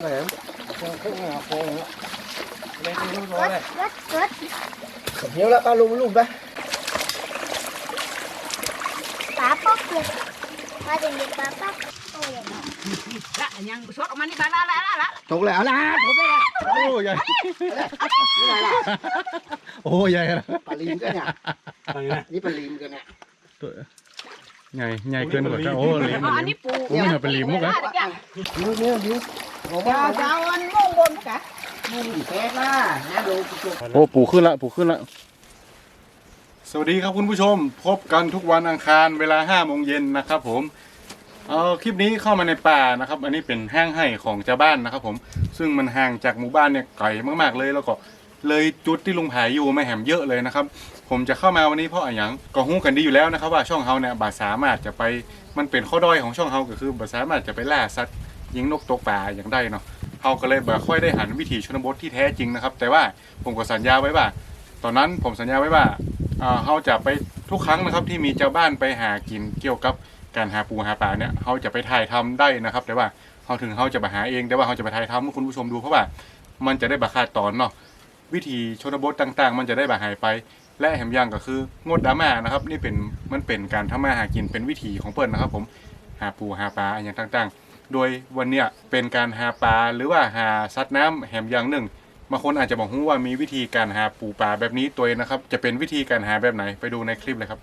ไหนโค้งโค้งอะโค้งอะเลยไม่รู้ตัว Rớt, เลย rớt, rớt. เดี๋ยวละป้าลุงลุงไป Phá bóc kìa. Ba đừng được phá bóc. Ôi giời ơi. ละยังชดออกมานี่บ้า ใหญ่นี่ไงล่ะโอ้ใหญ่นะปลาลิมกันเนี่ยนี่ปลาลิมกันเนี่ยตัวใหญ่ใหญ่เกินกว่าเจ้าโอ้ลิมอ๋ออันนี้ปูโอ้ไม่เหมือนเป็นลิมมุกนะดิวเนี่ยดิวผมเจ้าว่าเจ้าอันมงบนกะมึงแพ้ล่ะนะดูจกโอ้ปูขึ้นละปูขึ้นละสวัสดีครับคุณผู้ชม พบกันทุกวันอังคารเวลาห้าโมงเย็นนะครับผมเอาคลิปนี้เข้ามาในป่านะครับ อันนี้เป็นห้างไห่ของเจ้าบ้านนะครับ ผมซึ่งมันห่างจากหมู่บ้านเนี่ยไกลมากๆเลยแล้วก็เลยจุดที่ลุงผายอยู่ไม่แหมเยอะเลยนะครับ ผมจะเข้ามาวันนี้เพราะอะไรอย่างก็ฮู้กันดีอยู่แล้วนะครับว่าช่องเฮาเนี่ยบาสามารถจะไปมันเป็นข้อด้อยของช่องเฮาก็คือบาสามารถจะไปล่าสัตว์ยิงนกตกป่าอย่างได้เนาะเฮาก็เลยบ่ค่อยได้หันวิถีชนบทที่แท้จริงนะครับ แต่ว่าผมก็สัญญาไว้ว่า ตอนนั้นผมสัญญาไว้ว่าอ่าเฮาจะไปทุกครั้งนะครับที่มีเจ้าบ้านไปหากินเกี่ยวกับการหาปูหาปลาเนี่ยเฮาจะไปถ่ายทำได้นะครับ แต่ว่าเฮาถึงเฮาจะไปหาเองแต่ว่าเฮาจะไปถ่ายทำให้คุณผู้ชมดูเพราะว่ามันจะได้บาขาดตอนเนาะ วิธีชนบทต่างๆ มันจะได้บาหายไป และแหมยังก็คืองดดราม่านะครับ นี่เป็นมันเป็นการทำมาหากินเป็นวิถีของเปิ้ลนะครับ ผมหาปูหาปลาอย่างต่างๆ โดยวันเนี้ยเป็นการหาปลาหรือว่าหาสัตว์น้ำแหมยังหนึ่งบางคนอาจจะบอกว่ามีวิธีการหาปูปลาแบบนี้ตัวเองนะครับ จะเป็นวิธีการหาแบบไหนไปดูในคลิปเลยครับ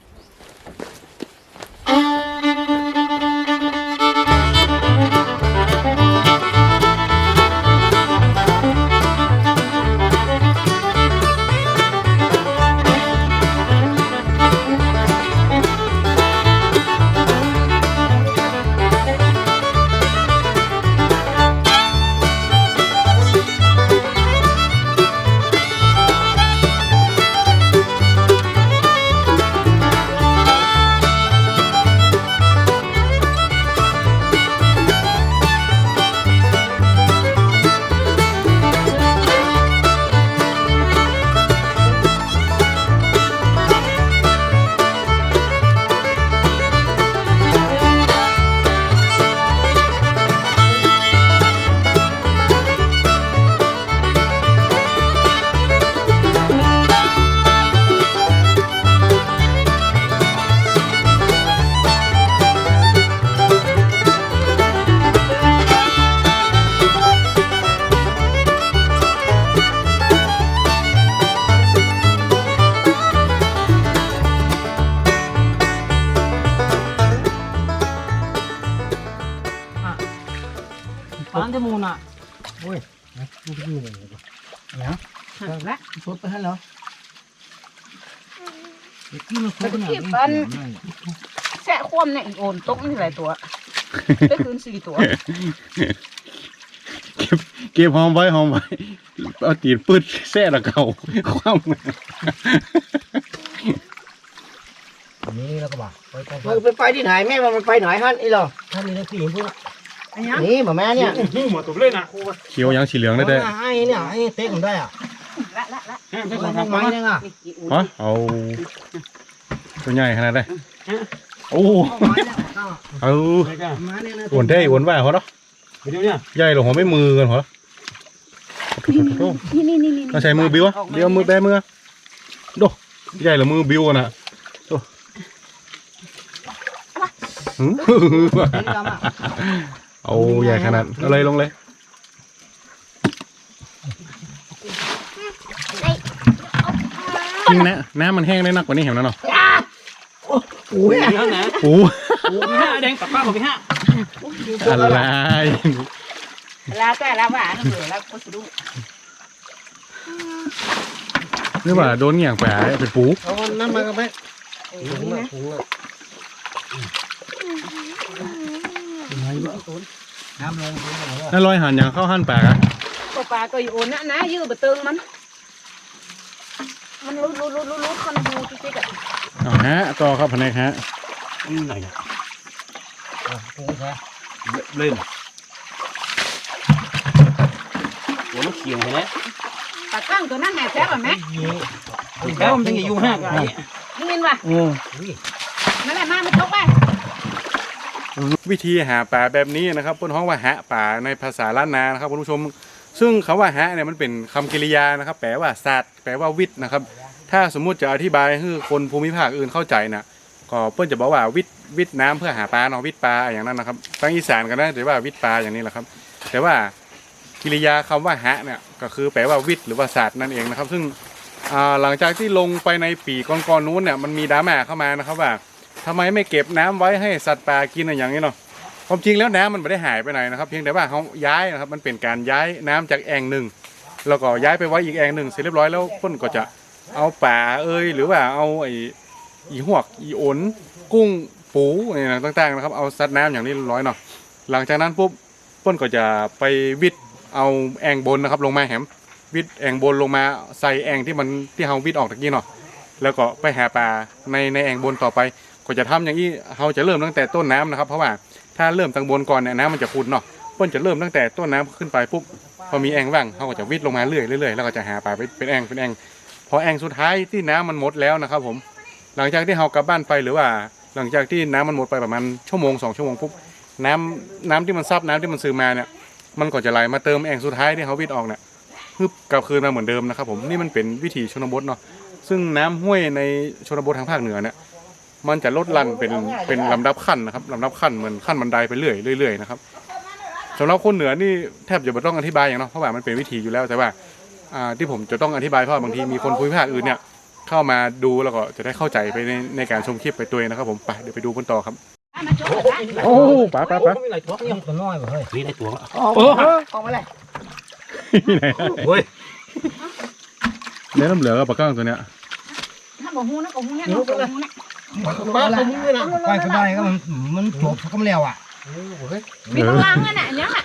ละสดไปให้เหรอแสะคว่ำเนี่ยอีโอนตกนี่หลายตัวได้คืนสี่ตัว เก็บเก็บหอมไว้หอมไว้เอาตีนปืดแซ่ละเก่าความนี่แล้วก็บอกไปไปไปที่ไหนแม่มันไปไหนฮั่นไอ้หรอท่านนี่นะสีพูดอันยังนี่หมาแม่เนี่ยเขียวยังสีเหลืองได้ไอ้เนี่ยไอ้เต๊กผมได้อะ ละละละมันไม้เนี่ยอะนี่อีโอนฮะเอาตัวใหญ่ขนาดได้โอ้ไม้เนี่ยก็เอาไม้เนี่ยนะอ้วนได้อ้วนว่าเขาเนาะใหญ่หรอหัวไม่มือกันเหรอโถ่โถ่โถ่นี่นี่นี่นี่เราใช้มือบิวอะเดี๋ยวมือแบมือโดใหญ่หรือมือบิวกันอะโดหืมเอาใหญ่ขนาดเอาเลยลงเลย จริงนะน้ำมันแห้งได้นักกว่านี้เห็นไหมเนาะโอ้ยห้านะโอ้โอ้พี่ห้าแดงปากป้าบอกพี่ห้าอะไรลาแต่ละว่านั่นเหลือแล้วก็สิดูนี่ว่าโดนเหงี่ยงแปะเป็นปูเอาน้ำมากันไหมเออนี่นะน้ำลงนั่นลอยหันอย่างเข้าหันแปะอะปลาปลาก็อีโอนนะนะยื้อบะเติงมัน มันรุดรุดรุดรุดรุดคันดูจิ๊กๆอะเอาฮะต่อครับพนักฮะนี่ไหนอะปูใช่เล่นโอ้ลูกเขียงเลยปลาตั้งตัวนั้นแม่แซ่บอะแม่แค่ผมตั้งอายุห้ากันนี่เห็นป่ะโอ้นั่นแหละมาไม่ตกไปวิธีหาปลาแบบนี้นะครับเปิ้นฮ้องว่าหาปลาในภาษาล้านนานะครับคุณผู้ชม ซึ่งคำว่าหาเนี่ยมันเป็นคำกริยานะครับ แปลว่าศาสตร์แปลว่าวิทย์นะครับ ถ้าสมมุติจะอธิบายให้คนภูมิภาคอื่นเข้าใจนะก็เปิ้นจะบอกว่าวิทย์วิทย์น้ำเพื่อหาปลาเนาะวิทย์ปลาอย่างนั้นนะครับทางอีสานกันนะหรือว่าวิทย์ปลาอย่างนี้แหละครับ แต่ว่ากิริยาคำว่าหะเนี่ยก็คือแปลว่าวิทย์หรือว่าศาสตร์นั่นเองนะครับ ซึ่งหลังจากที่ลงไปในปีก่อนๆนู้นเนี่ยมันมีดราม่าเข้ามานะครับว่าทำไมไม่เก็บน้ำไว้ให้สัตว์ป่ากินอะไรอย่างนี้เนาะ ความจริงแล้วน้ำมันไม่ได้หายไปไหนนะครับ เพียงแต่ว่าเขาย้ายนะครับ มันเป็นการย้ายน้ำจากแอ่งหนึ่งแล้วก็ย้ายไปไว้อีกแอ่งหนึ่งเสร็จเรียบร้อยแล้วพ่นก็จะเอาป่าเอ้ยหรือว่าเอาไอ้อีหวกอีโอนกุ้งปูเนี่ยต่างๆนะครับ เอาซัดน้ำอย่างนี้เรียบร้อยเนาะหลังจากนั้นปุ๊บพ่นก็จะไปวิดเอาแอ่งบนนะครับ ลงมาแหมวิดแอ่งบนลงมาใส่แอ่งที่มันที่เราวิดออกตะกี้เนาะแล้วก็ไปหาปลาในในแอ่งบนต่อไป ก็จะทำอย่างนี้เราจะเริ่มตั้งแต่ต้นน้ำนะครับ เพราะว่า ถ้าเริ่มตั้งบนก่อนเนี่ยน้ำมันจะขุ่นเนาะเพิ่นจะเริ่มตั้งแต่ต้นน้ำขึ้นไปปุ๊บพอมีแอ่งว่างเขาก็จะวิดลงมาเรื่อยเรื่อยๆแล้วก็จะหาปลาไปเป็นแอ่งเป็นแอ่งพอแอ่งสุดท้ายที่น้ำมันหมดแล้วนะครับผม หลังจากที่เรากลับบ้านไปหรือว่าหลังจากที่น้ำมันหมดไปประมาณชั่วโมงสองชั่วโมงปุ๊บน้ำน้ำที่มันซับน้ำที่มันซึมมาเนี่ยมันก็จะไหลมาเติมแอ่งสุดท้ายที่เขาวิดออกเนี่ยฮึบกลับคืนมาเหมือนเดิมนะครับผมนี่มันเป็นวิถีชนบทเนาะซึ่งน้ำห้วยในชนบททางภาคเหนือเนี่ย มันจะลดลั่นเป็นเป็นลำดับขั้นนะครับลำดับขั้นเหมือนขั้นบันไดไปเรื่อยเรื่อยๆนะครับสำหรับคนเหนือนี่แทบจะไม่ต้องอธิบายอย่างเนาะเพราะว่ามันเป็นวิธีอยู่แล้วแต่ว่าอ่าที่ผมจะต้องอธิบายเพราะว่าบางทีมีคนภูมิภาคอื่นเนี่ยเข้ามาดูแล้วก็จะได้เข้าใจไปในในการชมคลิปไปตัวเองนะครับผมไปเดี๋ยวไปดูกันต่อครับมาจบกันนะโอ้ป๋าป๋าป๋าไม่ไหลตัวยังตัวน้อยเฮ้ยนี่ได้ตัวออกมาออกมาเลยเฮ้ยเนื้อน้ำเหลืองกับปลาก้างตัวเนี้ยถ้าบอกหูนะบอกหูเนี่ยบอกหูเนี่ย ปลาตัวนี้เลยนะไปก็ได้ก็มันมันจบก็แล้วอะมีบางล่างนั่นน่ะยังอะ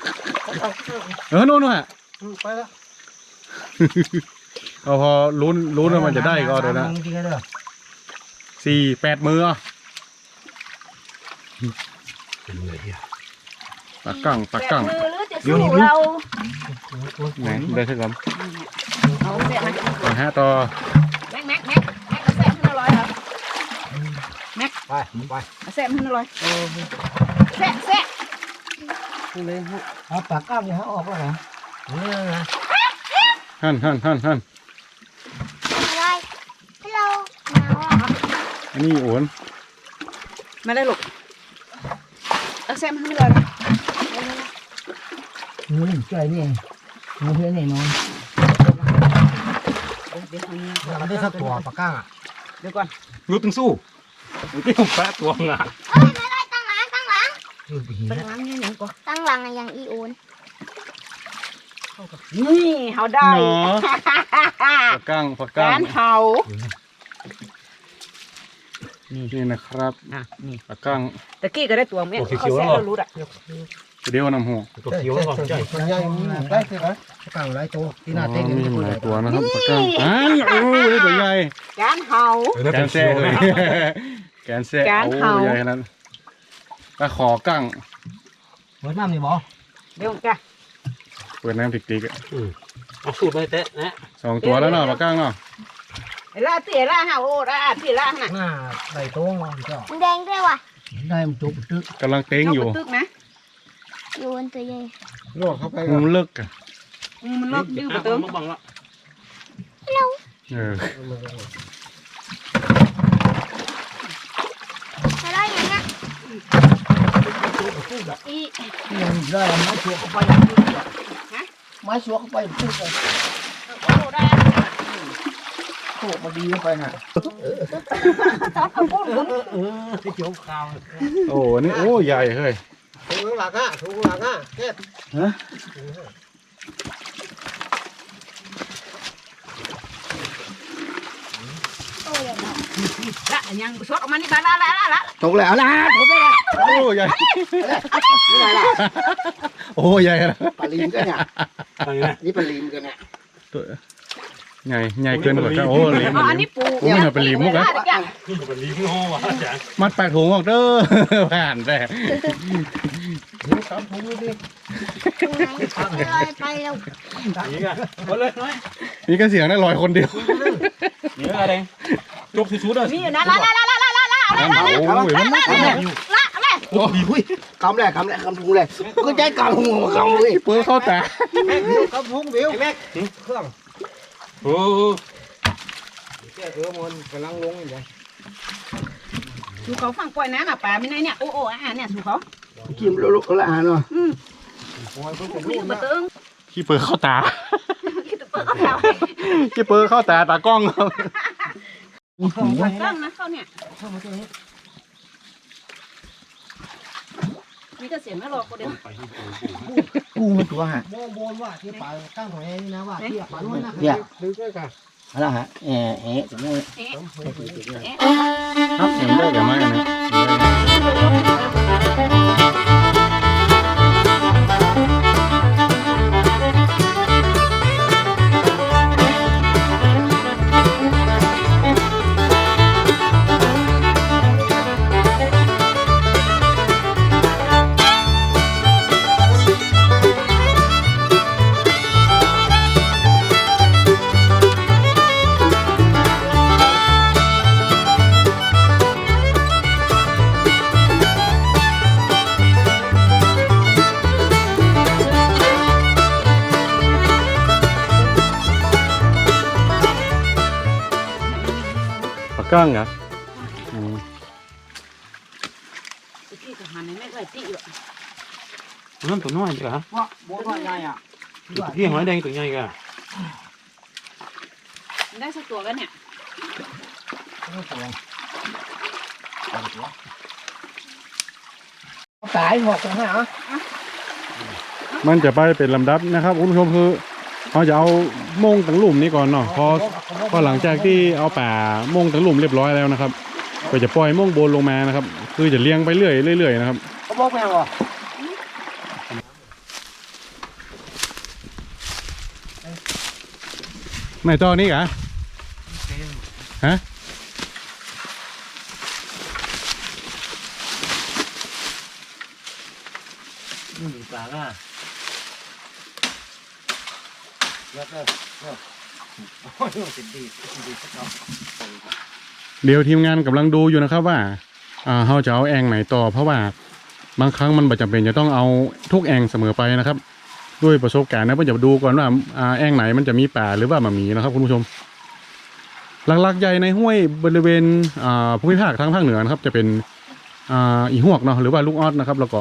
เออโน่นน่ะไปแล้วเอาพอลุ้นลุ้นว่ามันจะได้ก็เดี๋ยวนะจริงๆเด้อสี่แปดมืออะเป็นเลยเฮียปลาก้างปลาก้างมือหรือจะสู้เราไหนได้สักคเอาเสียมาำมาฮะต่อ แม็กแม็กแม็กแม็กกระแสขึ้นอร่อยเหรอ ไปไปกระแสขึ้นอร่อยแสะแสะเอาปากก้ามเนี่ยฮะออกแล้วเหรอนี่นะหั่นหั่นหั่นหั่นอะไรฮัลโหลหนาวอะอันนี้โอนมาได้ลูกกระแสขึ้นอร่อยนี่ใจนี่มันเพื่อนนี่นอนเดี๋ยวมันได้สักตัวปากก้างอะเดี๋ยวก่อนรู้ตึงสู้ ที่ผมแปะตัวงะเอ้ยไม่ได้ตั้งหลังตั้งหลังคือไปหินไปล้างนี่หนึ่งก่อนตั้งหลังอะอย่างอีโอนนี่เขาได้ปลาก้างปลาก้ากางรเห่านี่นะครับอะนี่ปลาก้างตะกี้ก็ได้ตัวเมียเขาแสะเรารู้อะเดี๋ยวนำหัวตัวเขียวก่อนใช่ใหญ่ได้สิครับปากก้างหลายตัวที่หน้าเต้นมีหลายตัวนะครับปลาก้างอ่านโอ้ยตัวใหญ่การเห่าแกนแซ่เลยแก นแซ่แกนโอ้เห่าใหญ่ขนาดนั้นปลาขอก้างเหมือนน้ำนี่บ่เดี๋ยวจ้ะเปิดน้ำติ๊กๆอะเอาสูตรไปเตะนะสองตัวแล้วเนาะปลาก้างเนาะไอ้ล่าเตี๋ยล่าเห่าโอ้ล่าที่ล่าน่ะหน้าใส่ตัวมันก็มันแดงด้วยว่ะได้มันจุกตึกกำลังเต้งอยู่ตึกนะอีโอนตัวใหญ่โลดเข้าไปมุมเลิกอะมันเลิกดื้อไปเติเติมมบังละเออไม่ได้อย่างเงี้ย อียังได้ไม้ชัวเข้าไปอย่างนี้ไม้ชัวเข้าไปตึกเลยโอ้ได้โคกมาดีเข้าไปน่ะพูดเหมือนเออที่จุกข่าวโอ้นี่โอ้ใหญ่เฮ้ยถูกหลักอะถูกหลักอะแค่ฮะ ตัวใหญ่มาก ละยังชดออกมานี่มาละละละละถูกแล้วนะถูกแล้วโอ้ใหญ่นี่ไงล่ะโอ้ใหญ่นะปลาลีมกันเนี่ยอะไรนะนี่ปลาลีมกันเนี่ยตัวใหญ่ใหญ่เกินกว่ากันโอ้เหลมอ๋ออันนี้ปูโอ้ยมันเป็นลิมมุกนะนี่เป็นลิ้นงอวะอาจารย์มัดปากถุงออกเด้อผ่านแต่นี่ครับถูกดิตรงไหนไปเลยไปเร็วนี่ กันหมดเลยน้อยมีกระเสียงได้ลอยคนเดียวนี่อะไรจกที่สุดอะมีอยู่นะละละละละละละละนั่นโอ้ยมันมากละละโอ้ยกำแรกกำแรกกำทุงแรกก็ใจกำหัวมากำเลยเปิดเข้าตาแม็กบิวกำทุงบิวแม็กเครื่องโอ้แค่เออมันกำลังลงอยู่เลยสู่เขาฟังปล่อยน้ำอะป่าไม่ไหนเนี่ยโอ้โอ้อะเนี่ยสู่เขากินลุกๆละอ่านเนาะอืมโอ้ยเพิ่งนี่รู้มานะตึงขี้เปิดเข้าตาคิดจะเปิดเขาขี้เปิดเข้าตาตากล้องครับเรื่ องนะเขาเนี่ยนี่ก็เสียงไม่รอคนเดียวกูมันตัวฮะโบนโบนว่าที่ป่าตั้งหน่อยนี่นะว่าที่ป่าน้อยนะเนี่ยดึงด้วยกันอะไรฮะแอะแอะถึงนี่เอ๊ะครับเห็นได้กับไม้อันนี้เห็นได้ ปากก้างเหรออืมที่ทหารในแม่ไรตีอยู่นั่นตัวน้อยจ้ะว่าโบนว่าไงอะตัวที่หอยแดงตัวใหญ่กันได้สักตัวกันเนี่ยสายหอกกันฮะมันจะไปเป็นลำดับนะครับคุณผู้ชมคือ เขาจะเอาโมงตังหลุมนี้ก่อนเนาะพอพอหลังจากที่เอาป่าโมงตังหลุมเรียบร้อยแล้วนะครับ ก็จะปล่อยโมงโบนลงมานะครับ คือจะเลี้ยงไปเรื่อยเรื่อยๆนะครับเขาบอกแม่ว่าไม่ต่อนี่กะฮะอืมปลาอะ แล้วก็โอ้ยสิดีดีสักหน่อยเดี๋ยวทีมงานกำลังดูอยู่นะครับว่าอ่าเขาจะเอาแองไหนต่อ เพราะว่าบางครั้งมันบ่จำเป็นจะต้องเอาทุกแองเสมอไปนะครับ ด้วยประสบการณ์นะเพื่อจะดูก่อนว่าอ่าแองไหนมันจะมีป่าหรือว่ามันมีนะครับคุณผู้ชม หลักๆใหญ่ในห้วยบริเวณอ่าภูมิภาคทางภาคเหนือนะครับ จะเป็นอ่าอีหวกเนาะหรือว่าลูกออดนะครับ แล้วก็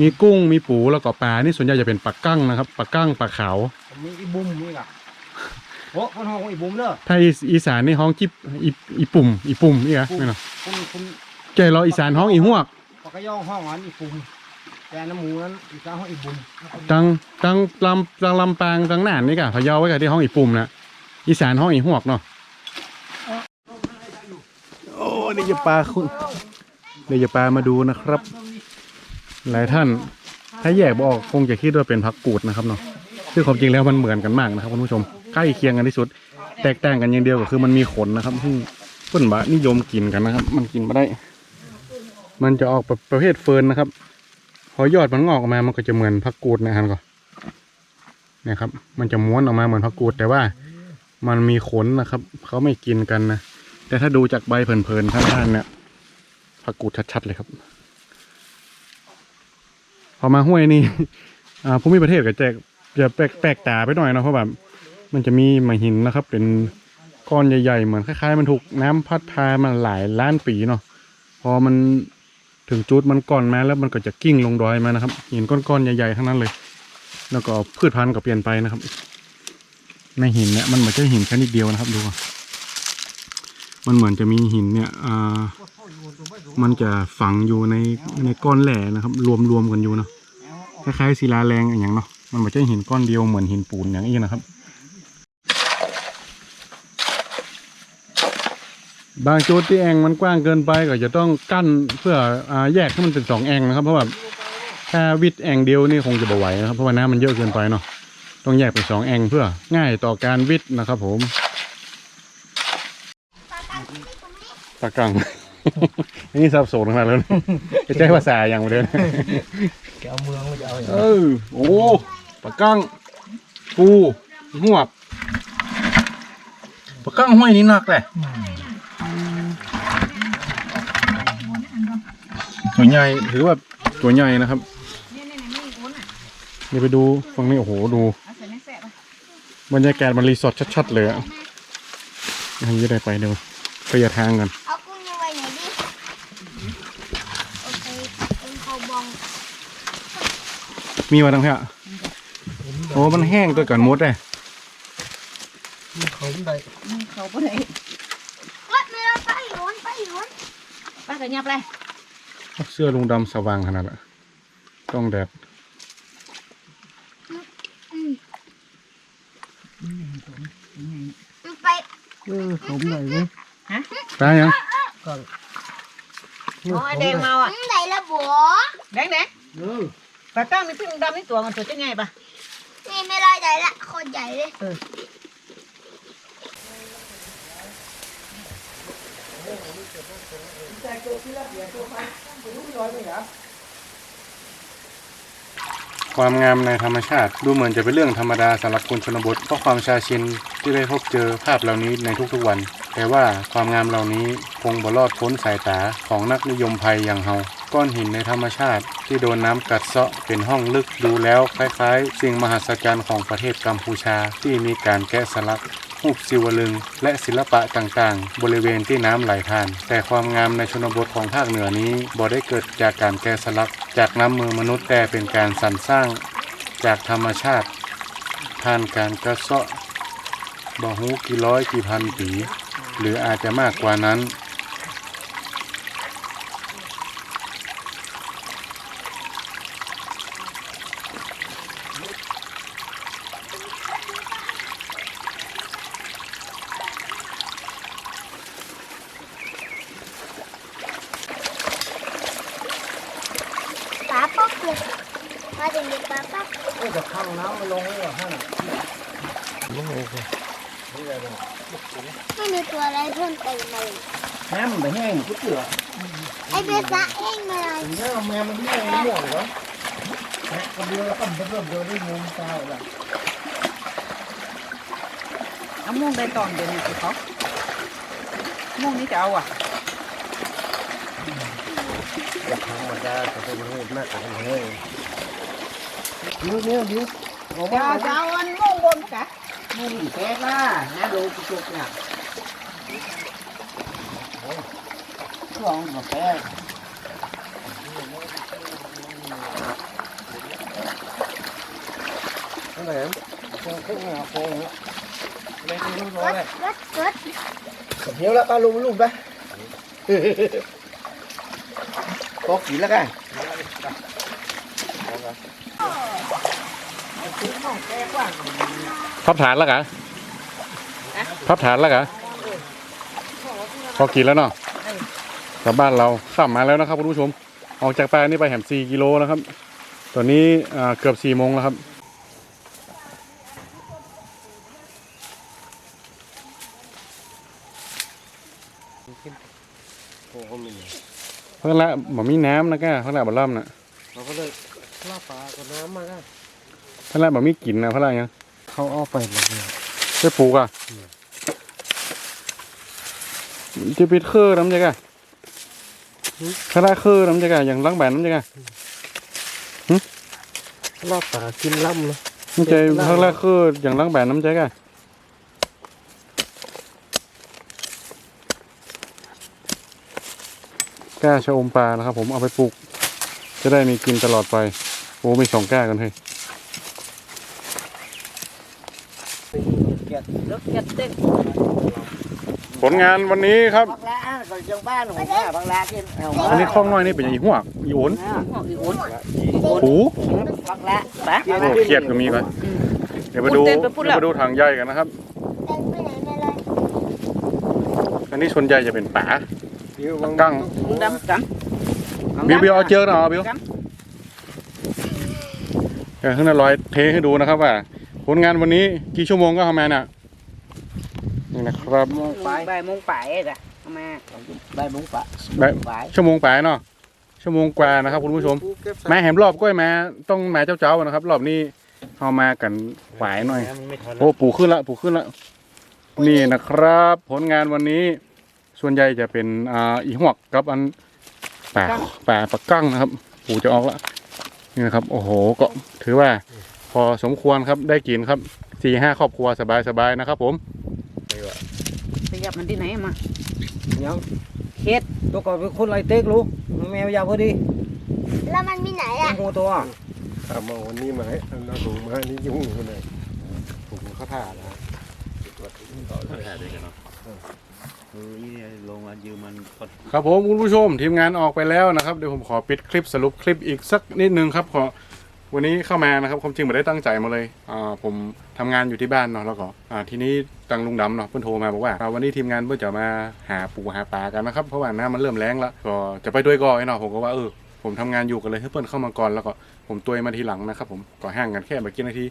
มีกุ้งมีปูแล้วก็ปลานี่ส่วนใหญ่จะเป็นปลากั้งนะครับปลากั้งปลาขาวมีอีบุ้มนี่ล่ะโอ้คนห้องอีบุ้มเด้อถ้าอีอีสานนี่ห้องจิบอีอีปุ่มอีปุ่มอีกอะไม่เนาะคุณคุณใจเราอีสานห้องอีหวกปากกย่องห้องอันอีปุ่มแต่น้ำหมูนั้นอีกาห้องอีบุ้มตังตังลำตังลำปางตังน่านนี่กะพะเยาไว้กับที่ห้องอีปุ่มนะอีสานห้องอีหวกเนาะโอ้นี่จะปลาคุณเดี๋ยวจะปลามาดูนะครับ หลายท่าน ถ้าแยกบออกคงจะคิดว่าเป็นผักกูดนะครับเนาะซึ่งความจริงแล้วมันเหมือนกันมากนะครับคุณผู้ชมใกล้เคียงกันที่สุด แตกต่างกันอย่างเดียวก็คือมันมีขนนะครับซึ่งเพื่อนบะนิยมกินกันนะครับ มันกินมาได้ มันจะออกแบบประเภทเฟิร์นนะครับ พอยอดมันงอกออกมามันก็จะเหมือนผักกูดนะครับก็เนี่ยครับ มันจะม้วนออกมาเหมือนผักกูดแต่ว่ามันมีขนนะครับเขาไม่กินกันนะแต่ถ้าดูจากใบเผินๆข้างๆเนี่ยผักกูดชัดๆเลยครับ พอมาห้วยนี่อ่าภูมิประเทศก็จะจะแปลกแปลกตาไปหน่อยเนาะเพราะแบบมันจะมีหมาหินนะครับ เป็นก้อนใหญ่ๆเหมือนคล้ายๆ มันถูกน้ำพัดพามาหลายล้านปีเนาะพอมันถึงจุดมันก่อนมาแล้วมันก็จะกิ้งลงดอยมานะครับหินก้อนๆใหญ่ๆทั้งนั้นเลย แล้วก็พืชพันธุ์ก็เปลี่ยนไปนะครับในหินเนี่ยมันเหมือนจะหินแค่นิดเดียวนะครับดูก่อนมันเหมือนจะมีหินเนี่ยอ่า มันจะฝังอยู่ในในก้อนแหล่นะครับ รวมๆกันอยู่เนาะคล้ายๆศิลาแรงอย่างเนาะมันเหมือนจะหินก้อนเดียวเหมือนหินปูนอย่างนี้นะครับ บางจุดที่แองมันกว้างเกินไปก็จะต้องกั้นเพื่ออแยกให้มันเป็นสองแองนะครับ เพราะว่าถ้าวิดแองเดียวนี่คงจะบ่ไหวนะครับ เพราะว่าน้ำมันเยอะเกินไปเนาะต้องแยกเป็นสองแองเพื่อง่ายต่อการวิดนะครับ ผมปากกัง นี่สับสนขนาดแล้วจะใช้ภาษาอย่างเดียวแกเอาเมืองมาจะเอาอย่างเออโอ้ปากกังปูหวบปากกังห้วยนี่หนักเลยตัวใหญ่ถือว่าตัวใหญ่นะครับเนี่ยเนี่ยเนี่ยมีโอนอะเดี๋ยวไปดูฝั่งนี้โอ้โหดูเอาใส่ในแสบอะบรรยากาศมันรีสอร์ทชัดๆเลยอะยังจะได้ไปเดี๋ยวไปอย่าทางกัน เอากุ้งมาไว้ไหนดิโอเคเป็นเขาบอง มีมาตั้งเท่าโอ้ มันแห้งตัวก่อนมดเลยเขาได้นี่เขาบ่ได้วัดไม่ได้ไปโยนไปโยนป้าก็ยับเลยเสื้อลุงดำสว่างขนาดละต้องแดดอืมมันไปเออเขาได้เลยได้ยังก็อ๋อไอ้แดงเมาอะมันไหนละบัวแดงแดงเออ ปลาตั้งนี่พี่ลุงดำนี่ตัวมันตัวจะไงปะนี่ไม่ได้ไหนละโคตรใหญ่เลยความงามในธรรมชาติดูเหมือนจะเป็นเรื่องธรรมดาสำหรับคนชนบทเพราะความชาชินที่ได้พบเจอภาพเหล่านี้ในทุกๆวัน แต่ว่าความงามเหล่านี้คงบ่รอดพ้นสายตาของนักนิยมภัยอย่างเฮา ก้อนหินในธรรมชาติ ที่โดนน้ำกัดเซาะเป็นห้องลึกดูแล้วคล้ายๆ สิ่งมหัศจรรย์ของประเทศกัมพูชาที่มีการแกะสลักรูปศิวลึง และศิลปะต่างๆ บริเวณที่น้ำไหลผ่าน แต่ความงามในชนบทของภาคเหนือนี้บ่ได้เกิดจากการแกะสลัก จากน้ำมือมนุษย์แต่เป็นการสรรสร้าง จากธรรมชาติผ่านการกระเซาะบ่ฮู้กี่ร้อยกี่พันปีหรืออาจจะมากกว่านั้น ปลาป๊อกเลยมาถึงเด็กปลาป๊อกเออจะข้างน้ำมาลงเลยเหรอฮะไม่มีตัวอะไรเพิ่มเติมมาเลยน้ำมันไปแห้งทุกเสือไอเบสะเองมาเลยเนี่ยแม่มันไม่ได้หมดเหรอคนเดียวแล้วก็เริ่มเดินได้มุมตาละเอาม่วงได้ตอนเดี๋ยวนี้สิเขาม่วงนี้จะเอาอะ จะทำมาได้แต่เป็นหูมากกว่าเป็นเฮ้ยดี๋ยวเดี๋ยวเดี๋ยวออกจะมาเอาจะเอาอันม่วงบนกะนี่แค่ล่ะน้ำโดนจุกๆเนี่ยลองมาแป้แหลมคงขึ้นมาโค้งเลยดูรู้เลยรถรถเดี๋ยวละป้าลุงลุงไป พกกี่แล้วกันพับฐานแล้วกะพับฐานแล้วกะพอกินแล้วเนาะกลับบ้านเราขับมาแล้วนะครับคุณผู้ชม ออกจากแปลงนี่ไปแหมสี่กิโลนะครับ ตอนนี้เกือบสี่โมงแล้วครับโอ้ก็มี เพิ่งละบ่มีน้ำนะแกเพิ่งละบ่ล่ำนะเราก็เลยลาปลากับน้ำมาก็เพิ่งละบ่มีกลิ่นนะเพิ่งละยังเขาเอาไปเลยจะปลูกอะจะปิดเครือน้ำจะกะเพิ่งละเครือน้ำจะกะอย่างล้างแบนน้ำจะกะลาปลากินล่ำเลยน้ำใจเพิ่งละเครืออย่างล้างแบนน้ำจะกะ ก้าชะอมปลานะครับ ผมเอาไปปลูก จะได้มีกินตลอดไปโอ้มีสองก้ากันเฮ้ยรถเก็ดเต็มผลงานวันนี้ครับ บักละก็ยังบ้านของข้าบักละที่เอาอันนี้คล้องน้อยนี่เป็นอย่างอีหัวกอีโอนหัวอีโอนหูบักละปะโอ้เกียดก็มีก่อนเดี๋ยวไปดูพูดเต้นไปเดี๋ยวพูดแล้วไปดูถังใหญ่กันนะครับเดินไปไหนมาเลยอันนี้ชนใหญ่จะเป็นป่า เดี๋ยววังกั้งลุงดำกันบิวบิวเอาเจอหน่อยเอาบิวเดี๋ยวขึ้นหน้าร้อยเทให้ดูนะครับว่าผลงานวันนี้กี่ชั่วโมงก็ทำมาน่ะนี่นะครับมองไปบ่ายโมงป่ายจ้ะเอามาใบมุ้งปะแบบไปชั่วโมงป่ายเนาะชั่วโมงกว่านะครับคุณผู้ชมมาแหมรอบก้อยมาต้องมาเจ้าๆนะครับ รอบนี้เอามากันฝายหน่อยไม่ทันโอ้ปลูกขึ้นละปลูกขึ้นละนี่นะครับ ผลงานวันนี้ ส่วนใหญ่จะเป็นอ่าอีหวกกับอันป่าป่าปักกั้งนะครับปูจะออกแล้วนี่นะครับ โอ้โหก็ถือว่าพอสมควรครับได้กินครับสี่ห้าครอบครัวสบายๆนะครับ ผมไปยับมันที่ไหนมายังเฮ็ดตัวก่อนเป็นคนไรเต็กรู้แมวยาวพอดี แล้วมันมีไหนเป็อะนหัวตัวทำเอาวันนี้มาให้เราถูกมาให้นี่ยุ่งกันเลยถูกเขาถ่าแล้ว ลงมายืมมันครับผมคุณผู้ชมทีมงานออกไปแล้วนะครับเดี๋ยวผมขอปิดคลิปสรุปคลิปอีกสักนิดนึงครับขอวันนี้เข้ามานะครับความจริงไม่ได้ตั้งใจมาเลยอ่าผมทำงานอยู่ที่บ้านเนาะแล้วก็อ่าทีนี้ตังลุงดำเนาะเพิ่นโทรมาบอกว่าอ่าวันนี้ทีมงานเพิ่นจะมาหาปูหาปลากันนะครับเพราะว่าน้ำมันเริ่มแรงแล้วก็จะไปด้วยก็ไอ้เนาะผมก็ว่าเออผมทำงานอยู่กันเลยให้เพิ่นเข้ามาก่อนแล้วก็ผมตัวมาทีหลังนะครับผมก็ห่างกันแค่ไม่กี่นาที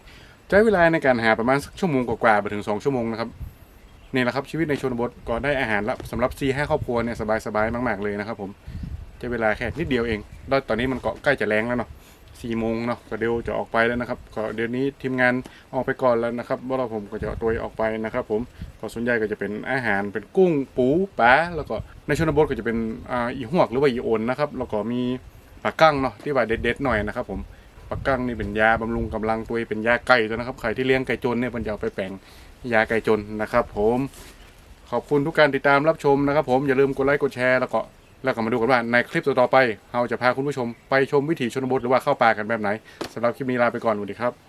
ใช้เวลาในการหาประมาณสักชั่วโมงกว่าๆไปถึงสองชั่วโมงนะครับ นี่แหละครับชีวิตในชนบทก็ได้อาหารละสำหรับซีให้ครอบครัวเนี่ยสบายๆมาก ๆเลยนะครับผมใช้เวลาแค่นิดเดียวเองแล้วตอนนี้มันก็ใกล้จะแรงแล้วเนาะสี่โมงเนาะก็เดี๋ยวจะออกไปแล้วนะครับก็เดี๋ยวนี้ทีมงานออกไปก่อนแล้วนะครับว่าเราผมก็จะตัวออกไปนะครับผมก็ส่วนใหญ่ก็จะเป็นอาหารเป็นกุ้งปูปลาแล้วก็ในชนบทก็จะเป็นอ่าอีหวกหรือว่าอีโอนนะครับแล้วก็มีปลากั้งเนาะที่ว่าเด็ดๆหน่อยนะครับผมปลากั้งนี่เป็นยาบำรุงกำลังตัวเป็นยาไก่ตัวนะครับใครที่เลี้ยงไก่จนเนี่ยมันจะเอาไปแปลง ยาไก่จนนะครับผมขอบคุณทุกการติดตามรับชมนะครับ ผมอย่าลืมกดไลค์กดแชร์แล้วก็แล้วก็มาดูกันว่าในคลิปต่อๆไปเราจะพาคุณผู้ชมไปชมวิถีชนบทหรือว่าเข้าป่ากันแบบไหนสำหรับคลิปนี้ลาไปก่อนสวัสดีครับ